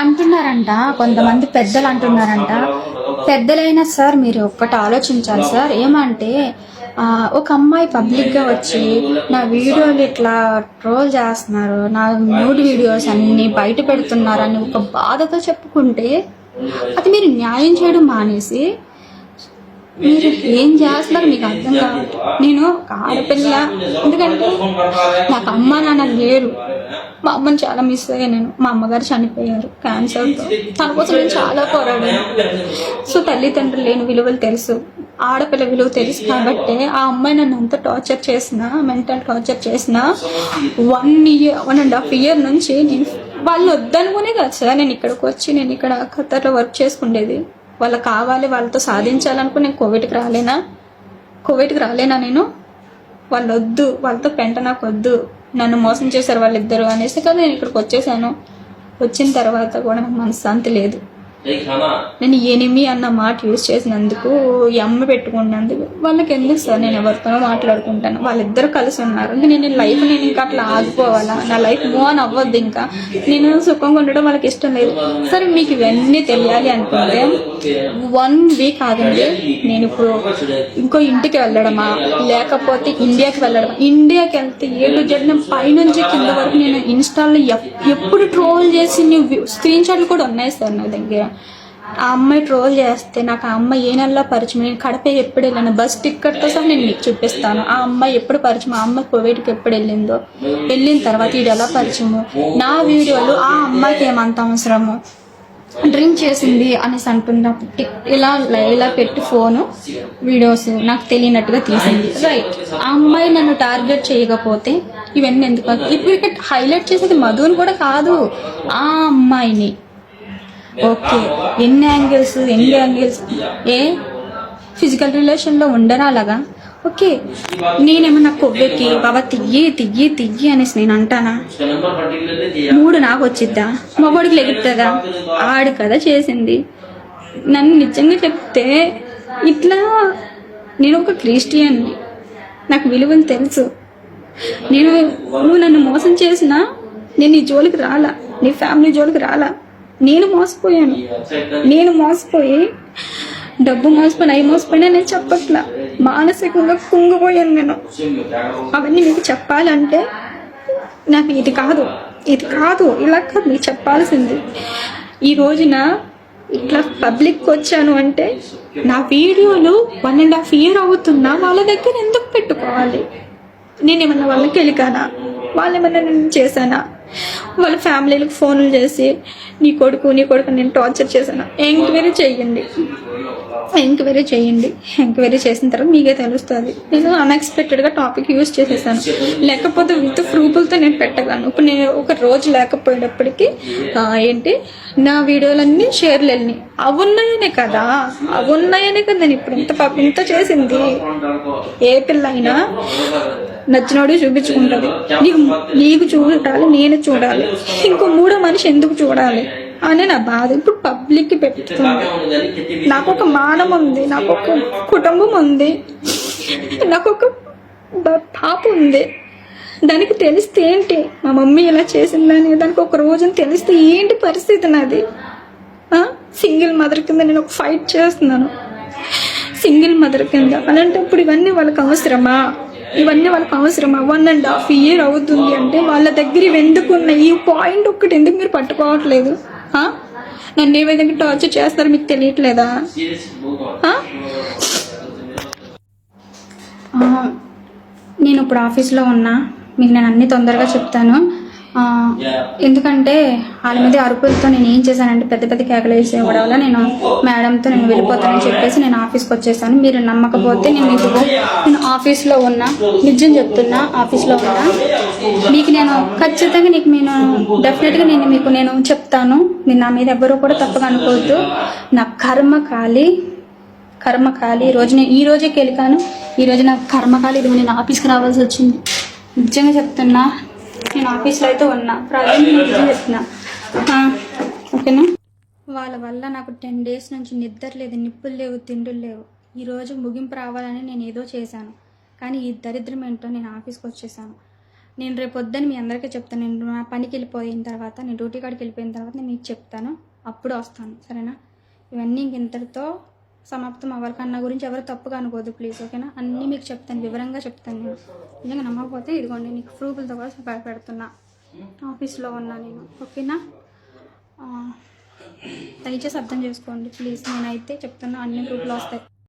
అంటున్నారంట కొంతమంది పెద్దలు అంటున్నారంట. పెద్దలైనా సార్ మీరు ఒక్కటి ఆలోచించాలి సార్. ఏమంటే ఒక అమ్మాయి పబ్లిక్గా వచ్చి నా వీడియోలు ఇట్లా ట్రోల్ చేస్తున్నారు నా న్యూడ్ వీడియోస్ అన్ని బయట పెడుతున్నారని ఒక బాధతో చెప్పుకుంటే అది మీరు న్యాయం చేయడం మానేసి మీరు ఏం చేస్తున్నారు మీకు అర్థం కాదు. నేను ఒక ఆడపిల్ల ఎందుకంటే నాకు అమ్మ నాన్న లేరు. మా అమ్మని చాలా మిస్ అయ్యాను నేను. మా అమ్మగారు చనిపోయారు క్యాన్సర్తో తన కోసం నేను చాలా పోరాడాను. సో తల్లిదండ్రులు లేని విలువలు తెలుసు. ఆడపిల్ల విలువ తెలుసు కాబట్టి ఆ అమ్మాయి నన్ను ఎంత టార్చర్ చేసినా మెంటల్ టార్చర్ చేసిన one year one and half year నుంచి నేను వాళ్ళు వద్దనుకునే కాదు సార్. నేను ఇక్కడికి వచ్చి నేను ఇక్కడ ఖతర్లో వర్క్ చేసుకుండేది. వాళ్ళకి కావాలి వాళ్ళతో సాధించాలనుకుని నేను కోవిడ్కి రాలేనా? కోవిడ్కి రాలేనా నేను? వాళ్ళు వద్దు వాళ్ళతో పెంట నాకు వద్దు. నన్ను మోసం చేశారు వాళ్ళిద్దరు అనేసి కదా నేను ఇక్కడికి వచ్చేసాను. వచ్చిన తర్వాత కూడా నాకు మనశ్శాంతి లేదు. నేను ఎనిమి అన్న మాట యూజ్ చేసినందుకు ఈ అమ్మ పెట్టుకున్నందుకు వాళ్ళకి ఎందుకు సార్ నేను ఎవరితోనో మాట్లాడుకుంటాను? వాళ్ళిద్దరు కలిసి ఉన్నారు. ఇంకా నేను లైఫ్ నేను ఇంకా అట్లా ఆగిపోవాలా? నా లైఫ్ మూవ్ ఆన్ అవ్వద్దు ఇంకా. నేను సుఖంగా ఉండడం వాళ్ళకి ఇష్టం లేదు. సరే మీకు ఇవన్నీ తెలియాలి అనుకుంటే వన్ వీక్ ఆగండి నేను ఇప్పుడు ఇంకో ఇంటికి వెళ్ళడమా? లేకపోతే ఇండియాకి వెళ్ళడమా? ఇండియాకి వెళ్తే ఏ టు జెడ్ నేను పైనుంచి కింద వరకు నేను ఇన్స్టాల్లో ఎప్- ఎప్పుడు ట్రోల్ చేసి స్క్రీన్ షాట్లు కూడా ఉన్నాయి సార్ నా దగ్గర. ఆ అమ్మాయి ట్రోల్ చేస్తే నాకు ఆ అమ్మాయి ఏ నెలలో పరిచయం? నేను కడప ఎప్పుడు వెళ్ళాను? బస్ టికెట్తో సహా నేను మీకు చూపిస్తాను. ఆ అమ్మాయి ఎప్పుడు పరిచయం? ఆ అమ్మాయి కోవిడ్కి ఎప్పుడు వెళ్ళిందో? వెళ్ళిన తర్వాత ఇది ఎలా పరిచయము? నా వీడియోలు ఆ అమ్మాయికి ఏమంత అవసరము? డ్రింక్ చేసింది అనేసి అంటున్నప్పుడు ఇలా ఇలా పెట్టి ఫోను వీడియోస్ నాకు తెలియనట్టుగా తీసింది. రైట్ ఆ అమ్మాయి నన్ను టార్గెట్ చేయకపోతే ఇవన్నీ ఎందుకు? ఇప్పుడు ఇక్కడ హైలైట్ చేసేది మధుని కూడా కాదు ఆ అమ్మాయిని. ఓకే ఎన్ని యాంగిల్స్ ఎన్ని యాంగిల్స్? ఏ? ఫిజికల్ రిలేషన్లో ఉండరా అలాగా? ఓకే. నేనేమన్నా కొవ్వెక్కి బాబా తియ్యి తియ్యి తియ్యి అనేసి నేను అంటానా? మూడు నాకు వచ్చిద్దా మగోడికి లెగుతుందా ఆడు కదా చేసింది. నన్ను నిజంగా చెప్తే ఇట్లా నేను ఒక క్రిస్టియన్ నాకు విలువలు తెలుసు. నేను నువ్వు నన్ను మోసం చేసినా నేను నీ జోలికి రాలా. నీ ఫ్యామిలీ జోలికి రాలా. నేను మోసపోయాను. నేను మోసపోయి డబ్బు మోసపోయిన అవి మోసపోయినా నేను చెప్పట్లా. మానసికంగా కుంగిపోయాను నేను. అవన్నీ మీకు చెప్పాలంటే నాకు ఇది కాదు. ఇది కాదు. ఇలా కాదు. మీకు చెప్పాల్సింది. ఈ రోజున ఇట్లా పబ్లిక్కి వచ్చాను అంటే నా వీడియోలు వన్ అండ్ హాఫ్ ఇయర్ అవుతున్నా వాళ్ళ దగ్గర ఎందుకు పెట్టుకోవాలి? నేను ఏమన్నా వాళ్ళకి వెళ్ళికానా వాళ్ళు ఏమన్నా నేను చేశానా? వాళ్ళ ఫ్యామిలీలకు ఫోన్లు చేసి నీ కొడుకు నీ కొడుకు నేను టార్చర్ చేశాను. ఎంక్వైరీ చేయండి ఎంక్వైరీ చేయండి ఎంక్వైరీ చేసిన తర్వాత మీకే తెలుస్తుంది. నేను అన్ఎక్స్పెక్టెడ్గా టాపిక్ యూజ్ చేసేసాను. లేకపోతే విత్ ప్రూఫ్లతో నేను పెట్టగలను. ఇప్పుడు నేను ఒక రోజు లేకపోయేటప్పటికీ ఏంటి? నా వీడియోలన్నీ షేర్లు వెళ్ళినాయి అవి ఉన్నాయనే కదా. అవి ఉన్నాయనే కదా నేను ఇప్పుడు ఇంత ప- ఇంత చేసింది. ఏ పిల్ల అయినా నచ్చినోడు చూపించుకుంటుంది. నీకు నీకు చూడాలి నేను చూడాలి. ఇంకో మూడో మనిషి ఎందుకు చూడాలి? అని నా బాధ. ఇప్పుడు పబ్లిక్కి పెడుతుంది నాకు ఒక మానం ఉంది నాకు ఒక కుటుంబం ఉంది నాకు ఒక పాప ఉంది. దానికి తెలిస్తే ఏంటి? మా మమ్మీ ఇలా చేసిందని దానికి ఒక రోజున తెలిస్తే ఏంటి పరిస్థితి నాది? సింగిల్ మదర్ కింద నేను ఒక ఫైట్ చేస్తున్నాను. సింగిల్ మదర్ కింద. అలాంటప్పుడు ఇవన్నీ వాళ్ళకి అవసరమా? ఇవన్నీ వాళ్ళకి అవసరం. వన్ అండ్ హాఫ్ ఇయర్ అవుతుంది అంటే వాళ్ళ దగ్గర ఇవి ఎందుకు ఉన్నాయి? ఈ పాయింట్ ఒక్కటి ఎందుకు మీరు పట్టుకోవట్లేదు? నన్ను ఏ విధంగా టార్చర్ చేస్తారో మీకు తెలియట్లేదా? నేను ఇప్పుడు ఆఫీస్లో ఉన్నా. మీకు నేను అన్ని తొందరగా చెప్తాను. ఎందుకంటే వాళ్ళ మీద అరుపులతో నేను ఏం చేశానంటే పెద్ద పెద్ద కేకలు వేసేవాడు వల్ల నేను మేడంతో నేను వెళ్ళిపోతానని చెప్పేసి నేను ఆఫీస్కి వచ్చేసాను. మీరు నమ్మకపోతే నేను మీకు నేను ఆఫీస్లో ఉన్నా. నిజం చెప్తున్నా ఆఫీస్లో ఉన్నా. మీకు నేను ఖచ్చితంగా నీకు నేను డెఫినెట్గా నేను మీకు నేను చెప్తాను. నేను నా మీద ఎవ్వరూ కూడా తప్పగా అనుకోవద్దు. నా కర్మ కాలి కర్మకాలి ఈ రోజు నేను ఈ రోజే కెలికాను. ఈ రోజు నాకు కర్మకాలి ఇది నేను ఆఫీస్కి రావాల్సి వచ్చింది. నిజంగా చెప్తున్నా. నేను ఆఫీస్లో అయితే ఉన్నా. ప్రజెంట్ నేను నిజం చెప్తున్నా ఆ, ఓకేనా? వాళ్ళ వల్ల నాకు టెన్ డేస్ నుంచి నిద్ర లేదు నిప్పులు లేవు తిండులు లేవు. ఈ రోజు ముగింపు రావాలని నేను ఏదో చేశాను. కానీ ఈ దరిద్రం ఏంటో నేను ఆఫీస్కి వచ్చేసాను. నేను రేపు పొద్దున్న మీ అందరికీ చెప్తాను. నేను నా పనికి వెళ్ళిపోయిన తర్వాత నేను డ్యూటీ కాడికి వెళ్ళిపోయిన తర్వాత నేను మీకు చెప్తాను. అప్పుడు వస్తాను. సరేనా? ఇవన్నీ ఇంక ఇంతటితో సమాప్తం అవ్వాలి గురించి ఎవరు తప్పుగా అనుకోదు ప్లీజ్ ఓకేనా అన్నీ మీకు చెప్తాను వివరంగా చెప్తాను నేను. నిజంగా నమ్మకపోతే ఇదిగోండి నీకు ప్రూఫ్లతో కూడా పెడుతున్నా. ఆఫీస్లో ఉన్నా నేను ఓకేనా దయచేసి అర్థం చేసుకోండి ప్లీజ్ నేనైతే చెప్తున్నా అన్ని ప్రూఫ్లు వస్తాయి.